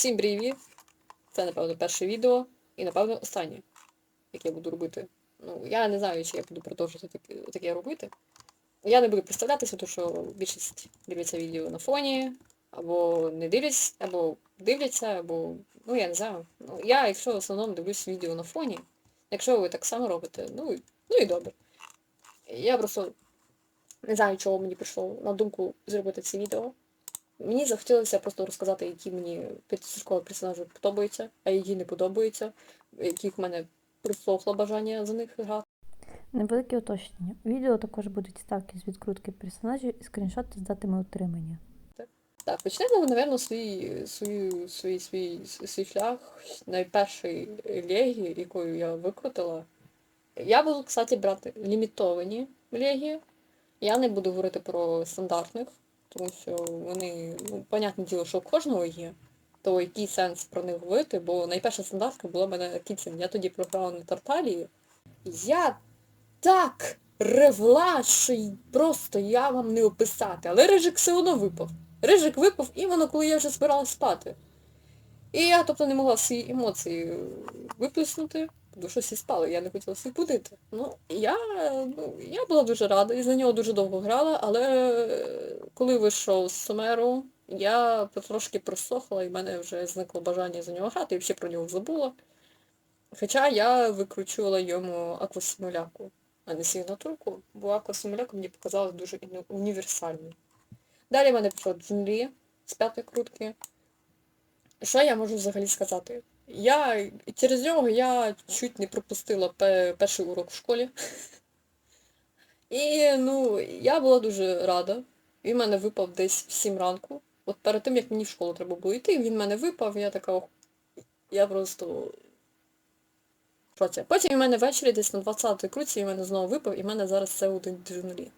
Всім привіт! Це, напевно, перше відео і, напевно, останнє, яке я буду робити. Ну, я не знаю, чи я буду продовжувати таке, робити. Я не буду представлятися, тому що більшість дивляться відео на фоні, або не дивляться, або дивляться, або. Ну, я не знаю. Ну, я, якщо в основному дивлюсь відео на фоні, якщо ви так само робите, ну, ну і добре. Я просто не знаю, чого мені прийшло на думку зробити це відео. Мені захотілося просто розказати, які мені підсушкові персонажі подобаються, а які не подобаються, яких в мене присохло бажання за них грати. Невелике уточнення. У відео також будуть ставки з відкрутки персонажів і скріншоти з датами отримання. Так, почнемо, напевно, свій, свій, свій, свій, свій шлях найпершої легі, якою я викрутила. Я буду, кстати, брати лімітовані легі. Я не буду говорити про стандартних, тому що вони, ну, понятне діло, що у кожного є. То який сенс про них говорити, бо найперша стандартка була в мене кінцем. Я тоді програла на Тарталії. Я так ревла, що й просто я вам не описати. Але рижик все одно випав. Рижик випав іменно, коли я вже збиралась спати. І я, тобто, не могла свої емоції виплеснути, тому що всі спали, я не хотіла всіх будити. Ну, я, ну, я була дуже рада і за нього дуже довго грала, але е, коли вийшов з Сомеру, я потрошки просохла і в мене вже зникло бажання за нього грати, і взагалі про нього забула. Хоча я викручувала йому аквасимуляку, а не сигнатурку, бо аквасимуляка мені показалась дуже універсальною. Далі в мене пішов Джунлі з п'ятої крутки. Що я можу взагалі сказати? Я через нього я чуть не пропустила перший урок в школі. І ну, я була дуже рада. Він мене випав десь в 7 ранку. От перед тим, як мені в школу треба було йти, він мене випав, я така. ох, Я просто. Потім в мене ввечері десь на 20-й круці він мене знову випав, і в мене зараз це один джунлі.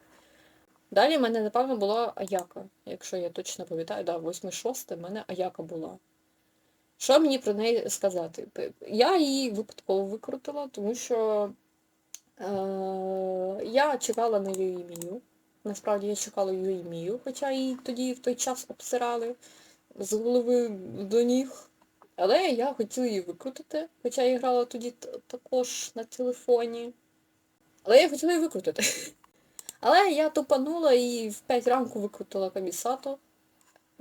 Далі в мене, напевно, була Аяка, якщо я точно пам'ятаю, да, 8-6 в мене Аяка була. Що мені про неї сказати? Я її випадково викрутила, тому що е- я чекала на її Юїмію. Насправді я чекала Юїмію, хоча її тоді в той час обсирали з голови до ніг. Але я хотіла її викрутити, хоча я грала тоді також на телефоні. Але я хотіла її викрутити. Але я тупанула і в 5 ранку викрутила Камісато.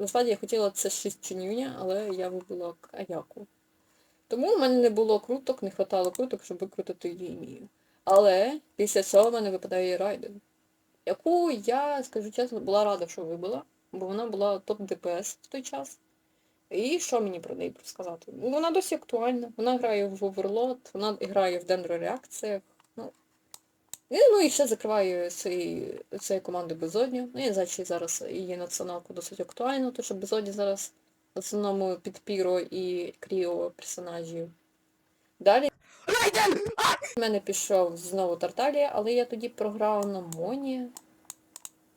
Насправді я хотіла це 6 чинюня, але я вибила Аяку. Тому в мене не було круток, не хватало круток, щоб викрутити лінію. Але після цього в мене випадає Райден, яку я, скажу чесно, була рада, що вибила, бо вона була топ ДПС в той час. І що мені про неї сказати? Вона досі актуальна, вона грає в Overlord, вона грає в дендрореакціях. Ну, і, ну і ще закриває цієї, цієї команди Безодню. Ну, я знаю, зараз її націоналку досить актуально, тому що Безодні зараз в основному під Піро і Кріо персонажів. Далі в мене пішов знову Тарталія, але я тоді програла на Моні.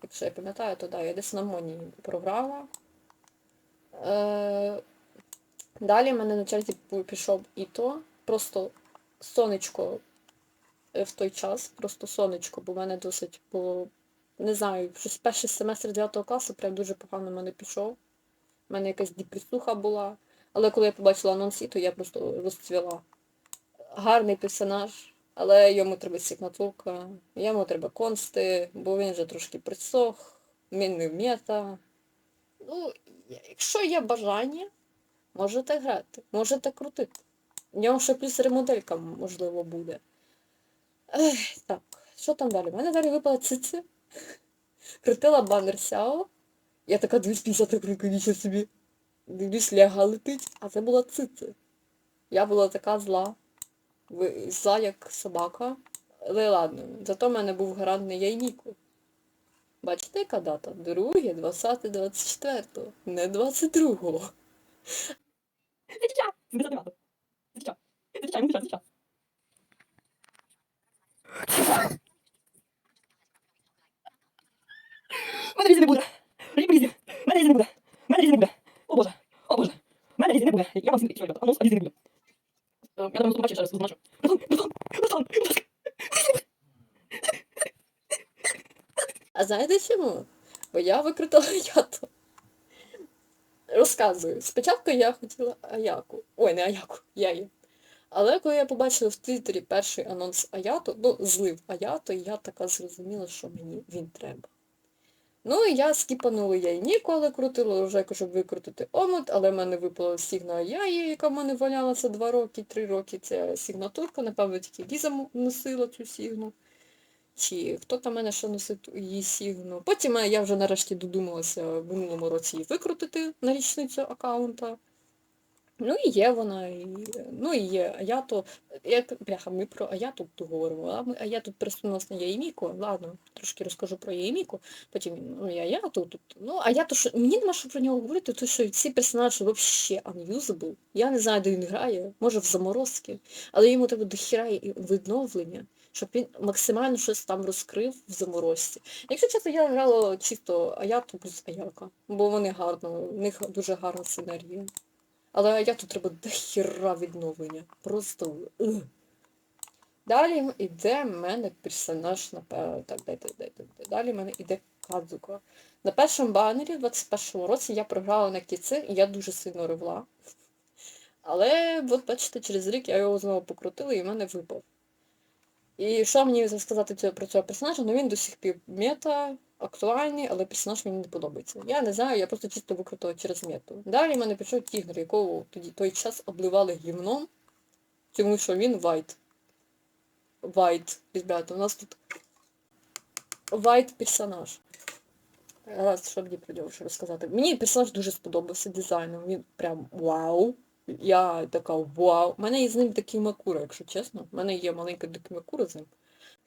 Якщо я пам'ятаю, то да, я десь на Моні програла. Е, Далі в мене на черзі пішов Іто. Просто сонечко в той час, просто сонечко, бо в мене досить було, не знаю, щось перший семестр 9 класу прям дуже погано в мене пішов. У мене якась депресуха була. Але коли я побачила анонс Іто, я просто розцвіла. Гарний персонаж, але йому треба сигнатурка, йому треба консти, бо він вже трошки присох, він не мета. Ну, якщо є бажання, можете грати, можете крутити. В нього ще плюс ремоделька, можливо, буде. Так, що там далі? У мене далі випала циці. Крутила банер Сяо. Я така 250 рукавіча собі. Дивлюсь, ляга летить, а це була циці. Я була така зла. Зла, як собака. Але ладно, зато в мене був гарантний яйніку. Бачите, яка дата? Друге, 20, 24, не 22-го. Мене різі не буде. Різі. Мене різі буде. Мене різі буде. О боже. О боже. Мене різі не буде. Я вас не ребята. А різі не буде. Е, Я думаю, побачу ще будь ласка. А знаєте чому? Бо я викрутила ято. Розказую. Спочатку я хотіла Аяку. Ой, не Аяку, я є. Але коли я побачила в Твіттері перший анонс Аято, ну, злив Аято, я така зрозуміла, що мені він треба. Ну і я скіпанула я і ніколи крутила вже, щоб викрутити омут, але в мене випала сігна Яї, яка в мене валялася 2 роки, 3 роки. Це сігнатурка, напевно, тільки Ліза носила цю сігну. Чи хто там мене ще носив її сігну. Потім е, я вже нарешті додумалася в минулому році її викрутити на річницю аккаунта. Ну і є вона, і, ну і є Аято. Як бляха, ми про Аято тут говоримо, а ми пересунулася на Яєміку. Ладно, трошки розкажу про Яєміку, потім ну, і Аято тут. Ну, Аято, що мені нема що про нього говорити, тому що ці персонажі взагалі unusable. Я не знаю, де він грає, може в заморозки, але йому треба дохіра відновлення, щоб він максимально щось там розкрив в заморозці. Якщо чесно, я грала чисто Аято плюс Аяка, бо вони гарно, у них дуже гарна синергія. Але я тут треба дохіра відновлення. Просто. Далі йде в мене персонаж, напевно. Так, дайте, дайте. Далі в мене йде Кадзуко. На першому банері в 21-му році я програла на кіци, і я дуже сильно ревла. Але, от бачите, через рік я його знову покрутила і в мене випав. І що мені сказати про цього персонажа? Ну він до сих пір мета, актуальний, але персонаж мені не подобається. Я не знаю, я просто чисто викрутила через мету. Далі в мене пішов тігр, якого тоді той час обливали гівном, тому що він вайт. Вайт, ребята, у нас тут вайт персонаж. Раз, що мені про розказати. Мені персонаж дуже сподобався дизайном. Він прям вау. Я така вау. У мене є з ним такий макура, якщо чесно. У мене є маленька дикмакура з ним.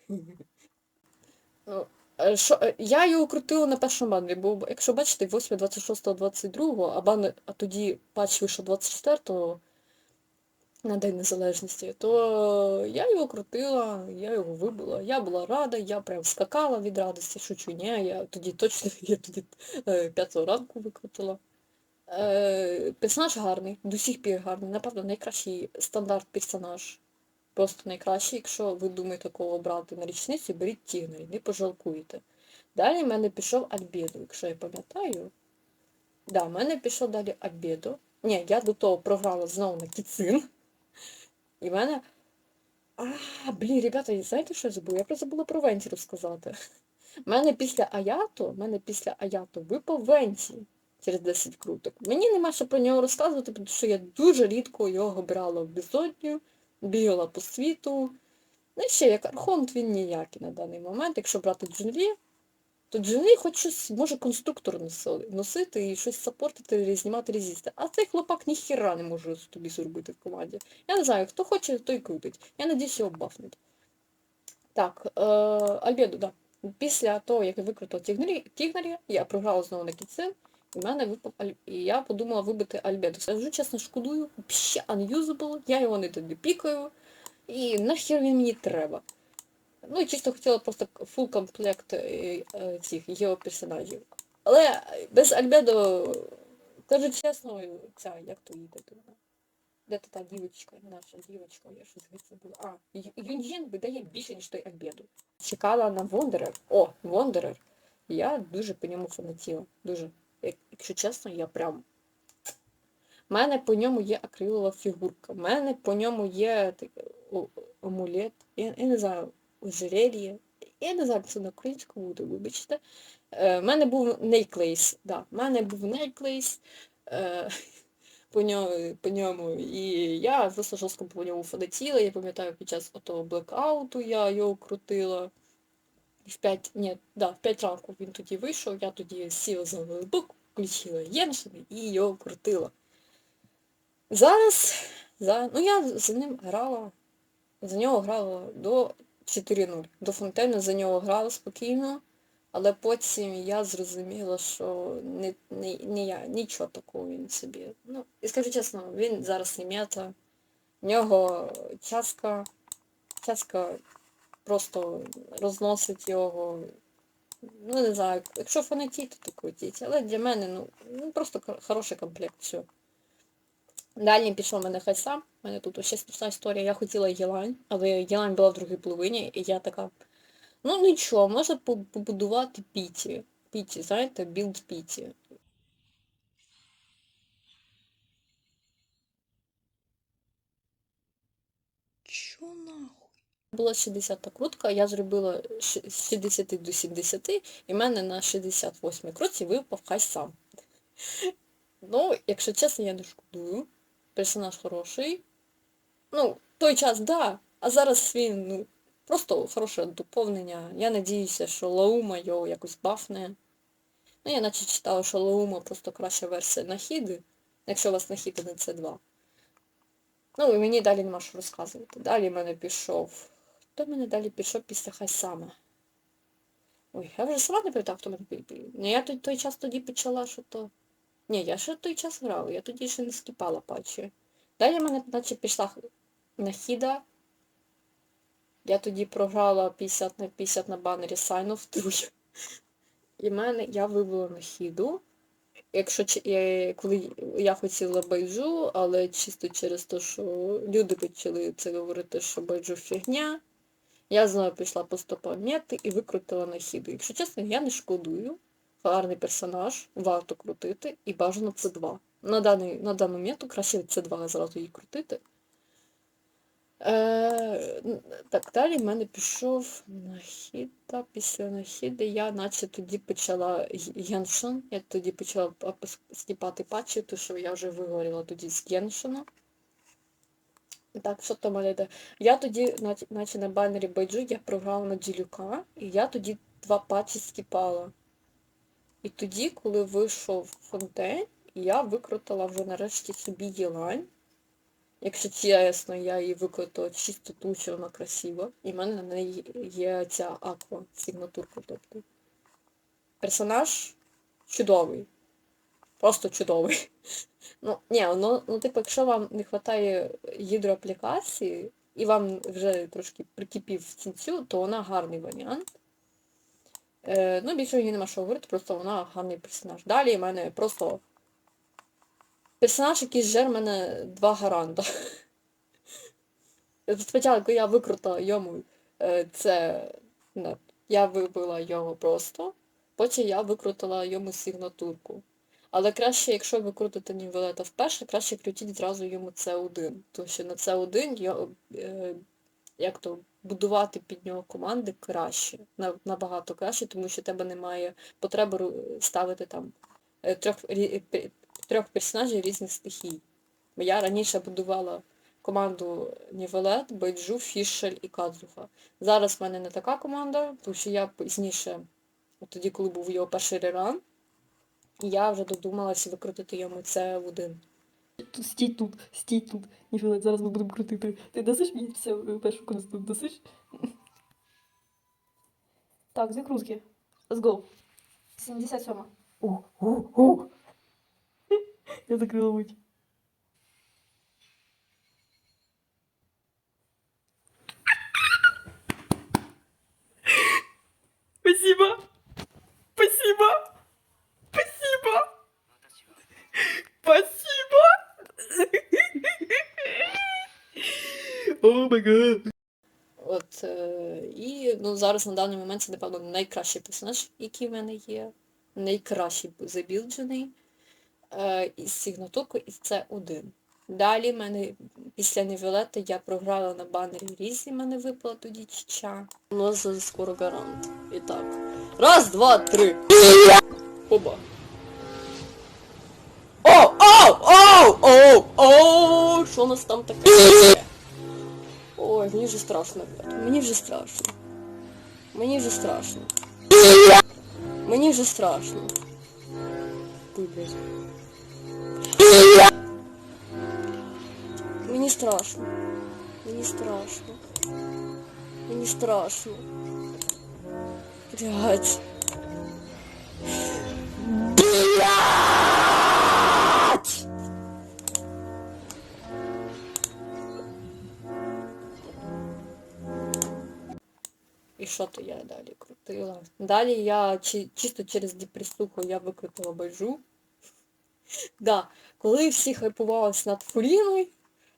Е, Що, е, я його крутила на першому банері, бо якщо бачите, 8, 26, 22, а банер, а тоді патч вийшов 24 на День Незалежності, то я його крутила, я його вибила, я була рада, я прям скакала від радості, шучу, ні, я тоді точно, я тоді е, 5 ранку викрутила. Е, персонаж гарний, до сих пір гарний, напевно, найкращий стандарт персонаж. Просто найкращий, якщо ви думаєте кого брати на річницю, беріть Тігнері, не пожалкуєте. Далі в мене пішов Альбедо, якщо я пам'ятаю. Да, в мене пішов далі Альбедо. Ні, я до того програла знову на Кіцин. І в мене. А, блін, ребята, знаєте, що я забула? Я просто забула про Венті розказати. У мене після Аято, в мене після Аято випав Венті через 10 круток. Мені нема що про нього розказувати, тому що я дуже рідко його брала в безодню, бігала по світу. Ну і ще як архонт він ніякий на даний момент. Якщо брати Джунлі, то Джунлі хоч щось може конструктор носити і щось сапортити, знімати резисти. А цей хлопак ніхіра не може тобі зробити в команді. Я не знаю, хто хоче, той крутить. Я надіюсь, його бафнуть. Так, е, Альбедо, да. Після того, як я викрутила Тігнері, я програла знову на кіцин, і мене випав Аль... І я подумала вибити Альбедо. Скажу чесно, шкодую, взагалі unusable, я його не тоді пікаю. І нахер він мені треба. Ну і чисто хотіла просто фул комплект е, е, цих його персонажів. Але без Альбедо, кажу чесно, ця, як то їде тут. Де та дівочка, наша дівочка, я щось забула. А, Ю- Юньєн видає більше, ніж той Альбедо. Чекала на Вондерер. О, Вондерер. Я дуже по ньому фанатіла. Дуже. Як- Якщо чесно, я прям. У мене по ньому є акрилова фігурка. У мене по ньому є такий амулет. Я, я не знаю, ожерелье. Я не знаю, це на українському буде, вибачте. Е, У мене був нейклейс. Да, у мене був нейклейс. Е, по ньому, по ньому. І я просто жорстко по ньому фанатіла. Я пам'ятаю, під час отого блекауту я його крутила. В 5, ні, да, в 5 ранку він тоді вийшов, я тоді сіла за ноутбук, включила Єншин і його крутила. Зараз, за, ну я за ним грала, за нього грала до 4-0. До Фонтейна за нього грала спокійно, але потім я зрозуміла, що не, не, не я, нічого такого він собі. Ну, і скажу чесно, він зараз не м'ята. В нього часка, часка просто розносить його. Ну, не знаю, якщо фанатіть, то крутіть. Але для мене, ну, ну просто хороший комплект, все. Далі пішов мене хай сам. У мене тут ще смішна історія. Я хотіла Єлань, але Єлань була в другій половині, і я така. Ну нічого, можна побудувати Піті. Піті, знаєте, білд Піті. Була 60 крутка, я зробила з 60 до 70, і в мене на 68 крутці випав хай сам. Ну, якщо чесно, я не шкодую. Персонаж хороший. Ну, той час, да. А зараз він, ну, просто хороше доповнення. Я надіюся, що Лаума його якось бафне. Ну, я наче читала, що Лаума просто краща версія нахіди, якщо у вас нахід не це 2 Ну, і мені далі нема що розказувати. Далі в мене пішов. Хто мене далі пішов після Хайсама? Ой, я вже сама не пам'ятаю, хто мене пі- я той, той час тоді почала, що то. Ні, я ще той час грала, я тоді ще не скіпала патчі. Далі мене, наче пішла х- нахіда. Я тоді програла 50 на 50 на банері Sign of True. І мене я вибила нахіду. Якщо я, коли я хотіла байджу, але чисто через те, що люди почали це говорити, що байджу фігня, я знову пішла по стопам мети і викрутила нахіду. Якщо чесно, я не шкодую. Гарний персонаж, варто крутити, і бажано це 2 На, даний, на дану мету краще це 2 зразу її крутити. Е, так, далі в мене пішов нахіда. Після нахіди я наче тоді почала Геншин. Я тоді почала скіпати патчі, тому що я вже вигоріла тоді з Геншина. Так, що там йде? Я тоді, наче на банері Байджу, я програла на Ділюка, і я тоді два патчі скіпала. І тоді, коли вийшов фонтейн, я викрутила вже нарешті собі Єлань. Якщо чесно, я її викрутила чисто ту, що вона красива. І в мене на неї є ця аква, сигнатурка, тобто. Персонаж чудовий. Просто чудовий. Ну, ні, ну, ну, типу, якщо вам не вистачає гідроаплікації, і вам вже трошки прикипів цінцю, то вона гарний варіант. Е, ну, більше її нема що говорити, просто вона гарний персонаж. Далі в мене просто персонаж, який жер мене два гаранта. Спочатку я викрутила йому е, це. не, Я вибила його просто, потім я викрутила йому сигнатурку. Але краще, якщо ви крутите нівелета вперше, краще крутіть зразу йому С1. Тому що на С1 його, е, як то будувати під нього команди краще, на- набагато краще, тому що тебе немає потреби ставити там е, трьох, трьох персонажів різних стихій. Я раніше будувала команду Нівелет, Байджу, Фішель і Кадзуха. Зараз в мене не така команда, тому що я пізніше, тоді, коли був його перший реран, я вже додумалася викрутити йому це в один. Стій тут, стій тут. Ніфіла, зараз ми будемо крутити. Ти дасиш мені все першу консту, дасиш? Так, дві крутки. Let's go. 77. О, о, о. Я закрила. Спасибо. Спасибо. Спасибо. Май гад. От, е, і ну, зараз на даний момент це, напевно, найкращий персонаж, який в мене є. Найкращий забілджений. Е, із сигнатуркою, і це один. Далі в мене після Нівелета я програла на банері Різі, мене випала тоді чича. У нас скоро гарант. І так. Раз, два, три. Оба. О, о, о, о, о, що у нас там таке? Ой, мені вже страшно, ребят. Мені вже страшно. Мені вже страшно. Мені вже страшно. Ой, блядь. Мені страшно. Мені страшно. Мені страшно. Блядь. Блядь! Що то я далі крутила? Далі я чи, чисто через депресуху я викрутила байжу. Да, коли всі хайпувалися над Фуріною,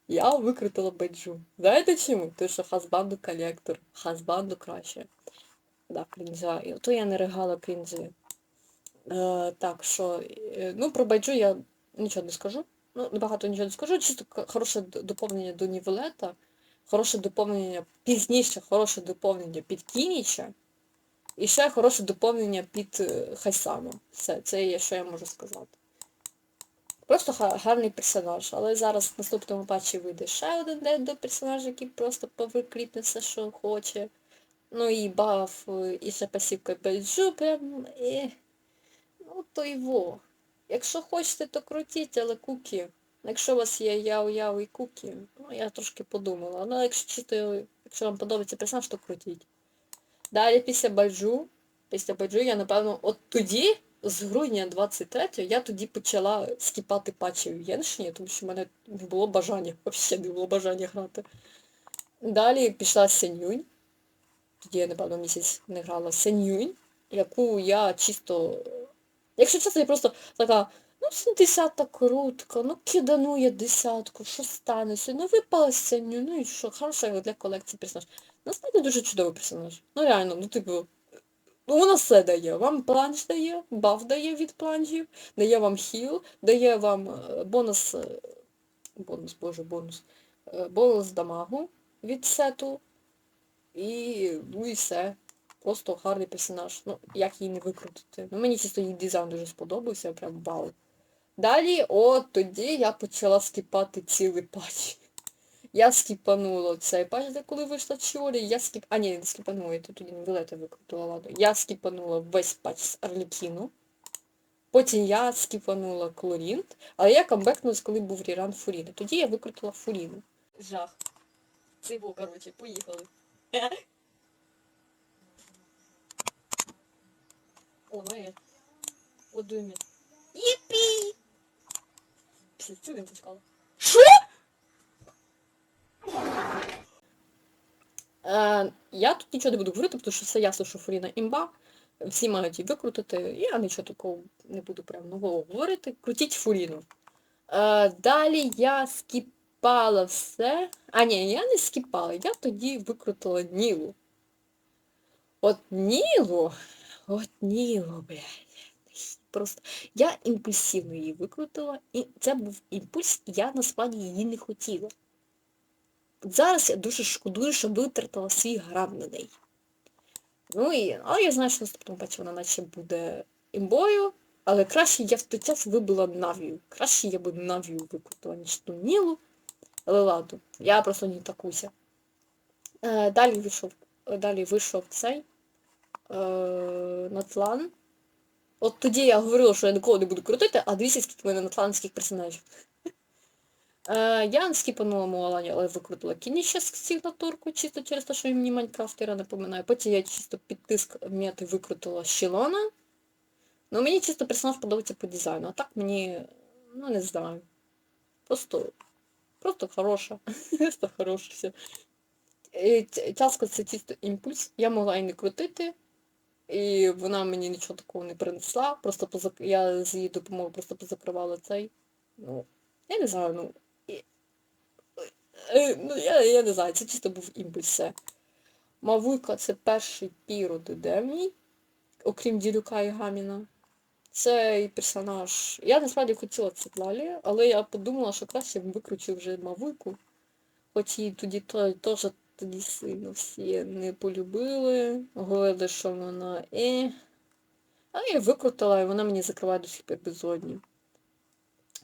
я викрутила байджу. Знаєте чому? Тому що хазбанду колектор, хазбанду краще. Да, крінжа. І ото я не ригала крінжі. Е, так що, е, ну про байджу я нічого не скажу. Ну, багато нічого не скажу, чисто хороше доповнення до Нівелета. Хороше доповнення, пізніше хороше доповнення під Кініча, і ще хороше доповнення під е, Хайсама. Все, це є, що я можу сказати. Просто гарний персонаж, але зараз в наступному патчі вийде ще один день до персонажа, який просто повикріпне все, що хоче. Ну і баф, е, і ще пасівка Бельджу, прям. І... Ну, то й во. Якщо хочете, то крутіть, але кукі. Якщо у вас є яу-яу і кукі, ну я трошки подумала. Ну, якщо чисто, якщо вам подобається персонаж, то крутіть. Далі після Бальджу, після Бальджу я, напевно, от тоді, з грудня 23 я тоді почала скіпати патчі в Єншині, тому що в мене не було бажання, взагалі не було бажання грати. Далі пішла Сенюнь. Тоді я, напевно, місяць не грала Сенюнь, яку я чисто. Якщо чесно, я просто така, ну, десята крутка, ну кидану я десятку, що станеться, ну випала Сенюнь, ну і що, хороша для колекції персонаж. Насправді дуже чудовий персонаж. Ну реально, ну типу. Ну, вона все дає. Вам планж дає, баф дає від планжів, дає вам хіл, дає вам е, бонус. е, Бонус, боже, бонус. е, Бонус дамагу від сету. І ну і все. Просто гарний персонаж. Ну, як її не викрутити. Ну, мені чисто її дизайн дуже сподобався, прям вау. Далі, от тоді я почала скіпати цілий патч. Я скіпанула цей патч, де коли вийшла Чорі, я скіп... А, ні, не скіпанула, я тоді не вилета викрутила, ладно. Я скіпанула весь патч з Арлікіну. Потім я скіпанула Клорінт, але я камбекнулась, коли був реран Фуріни. Тоді я викрутила Фуріну. Жах. Був, коротше, поїхали. О, моє. От. Єпі! Він почекала. Е, я тут нічого не буду говорити, тому що все ясно, що Фуріна імба. Всі мають її викрутити. Я нічого такого не буду прям нового говорити. Крутіть Фуріну. Е, далі я скіпала все. А ні, я не скіпала, я тоді викрутила Нілу. От Нілу, от Нілу, блядь. Просто я імпульсивно її викрутила, і це був імпульс, і я насправді її не хотіла. Зараз я дуже шкодую, що витратила свій грам на неї. Ну і, але я знаю, що наступному бачу, вона наче буде імбою, але краще я в той час вибила Навію. Краще я би Навію викрутила, ніж ту Нілу. Але ладно, я просто не такуся. Е, далі вийшов, далі вийшов цей е, Натлан. От тоді я говорила, що я ніколи не буду крутити, а дивіться, скільки в мене натланських персонажів. Е, я скіпанула Муалані, але викрутила Кініща з сигнатурку, чисто через те, що мені Майнкрафтера напоминає. Потім я чисто під тиск мети викрутила Щілона. Ну мені чисто персонаж подобається по дизайну, а так мені, ну не знаю. Просто, просто хороша. Просто хороша все. Тяжко це чисто імпульс. Я могла і не крутити. І вона мені нічого такого не принесла. Просто позак... я з її допомогою просто позакривала цей. Ну, я не знаю, ну. е, Ну, я, я не знаю, це чисто був імпульс. Мавуйка це перший піро мій, окрім Ділюка і Гаміна. Цей персонаж. Я насправді хотіла Цитлалі, але я подумала, що краще б викручив вже Мавуйку. Хоч її тоді то- теж тоді сильно всі не полюбили. Говорили, що вона е. Але я викрутила, і вона мені закриває до сих пір.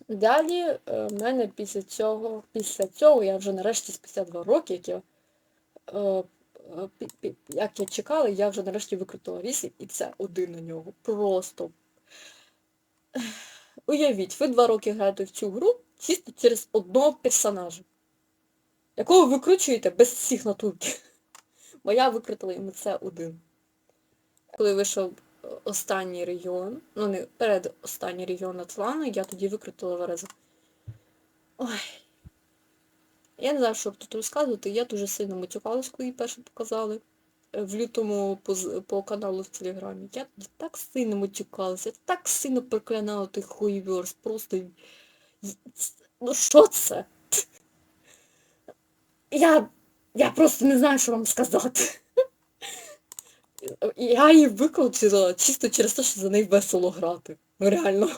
Далі е, в мене після цього, після цього я вже нарешті спустя два роки, як я, е, е, як я чекала, я вже нарешті викрутила 8 і це один на нього. Просто. Уявіть, ви два роки граєте в цю гру чисто через одного персонажа, якого ви викручуєте без сигнатурки. Бо я викрутила йому це один. Коли вийшов е, останній регіон, ну не перед останній регіон Атлану, я тоді викрутила Вереза. Ой. Я не знаю, що тут розказувати. Я дуже сильно матюкалась, коли її перше показали. Е, В лютому по, по каналу в Телеграмі. Я тоді так сильно матюкалася, я так сильно проклинала той хуйверс. Просто. Ну що це? Я. Я просто не знаю, що вам сказати. Я її викрутила чисто через те, що за неї весело грати. Ну реально.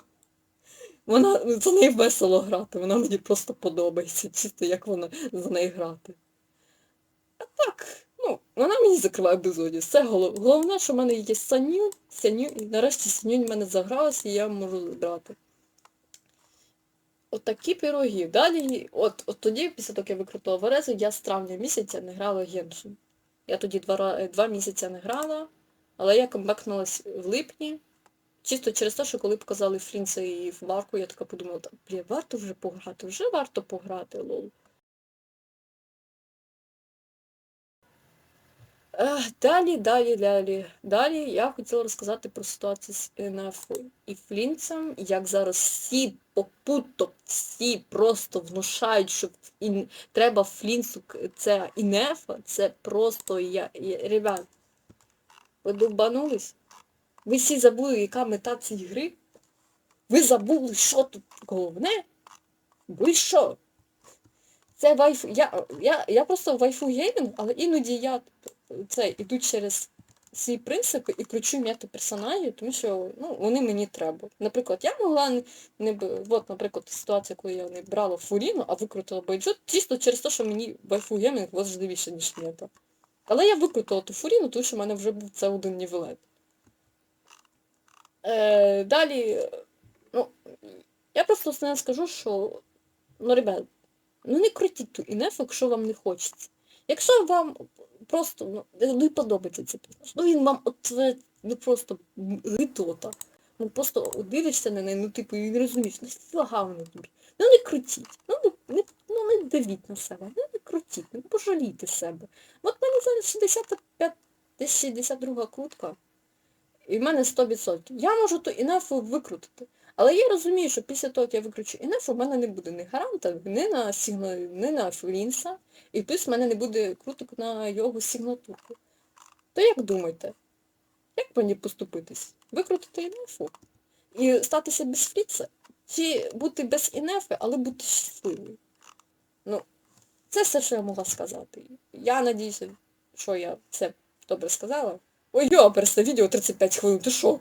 Вона за неї весело грати, вона мені просто подобається, чисто як вона за неї грати. А так, ну, вона мені закриває безодіс. Це головне, що в мене є саню, саню, і нарешті санюнь в мене загралася, і я можу брати. От такі пироги. Далі, от, от тоді, після того, як я викрутила Верезу, я з травня місяця не грала Геншу. Я тоді два, два місяці не грала, але я камбекнулась в липні. Чисто через те, що коли показали Фрінца і Марку, я така подумала, «Та, блін, варто вже пограти, вже варто пограти, лол. Далі, далі, далі. Далі я хотіла розказати про ситуацію з НФ і Флінцем, як зараз всі попутно, всі просто внушають, що ін... треба Флінцу це ІНЕФа, це просто я, я... Ребят, ви довбанулись? Ви всі забули, яка мета цієї гри? Ви забули, що тут головне? Ви що? Це вайфу. Я, я, я просто вайфу геймінг, але іноді я це іду через свої принципи і кручу м'яти персонажів, тому що ну, вони мені треба. Наприклад, я могла не, не от, наприклад, ситуація, коли я не брала Фуріну, а викрутила Байджу, чисто через те, що мені вайфу геймінг важливіше, ніж м'ята. Але я викрутила ту Фуріну, тому що в мене вже був це один нівелет. Е, далі, ну, я просто скажу, що, ну, ребят, ну не крутіть ту інефу, якщо вам не хочеться. Якщо вам просто ну, не подобається цей персонаж, ну він вам от ну просто гидота. Ну просто дивишся на неї, ну типу, і розумієш, ну флагавно тобі. Ну не крутіть, ну не, ну не давіть на себе, ну не крутіть, ну пожалійте себе. От мені зараз 65, десь 62 крутка, і в мене 100%. Я можу ту інефу викрутити. Але я розумію, що після того, як я виключу інефу, в мене не буде ні гаранта, ні на сігна, ні на флінса, і плюс в мене не буде круток на його сигнатурку. То як думаєте, як мені поступитись? Викрутити інефу? І статися без фліца? Чи бути без інефи, але бути щасливою? Ну, це все, що я могла сказати. Я надіюся, що я все добре сказала. Ой, просто відео 35 хвилин, ти що?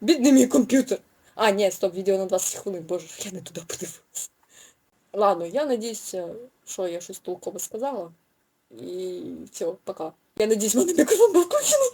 Бідний мій комп'ютер. А, ні, стоп, відео на 20 хвилин, боже, я не туди подивилась. Ладно, я надіюся, що я щось толково сказала. І все, пока. Я надіюсь, в мене мікрофон був включений.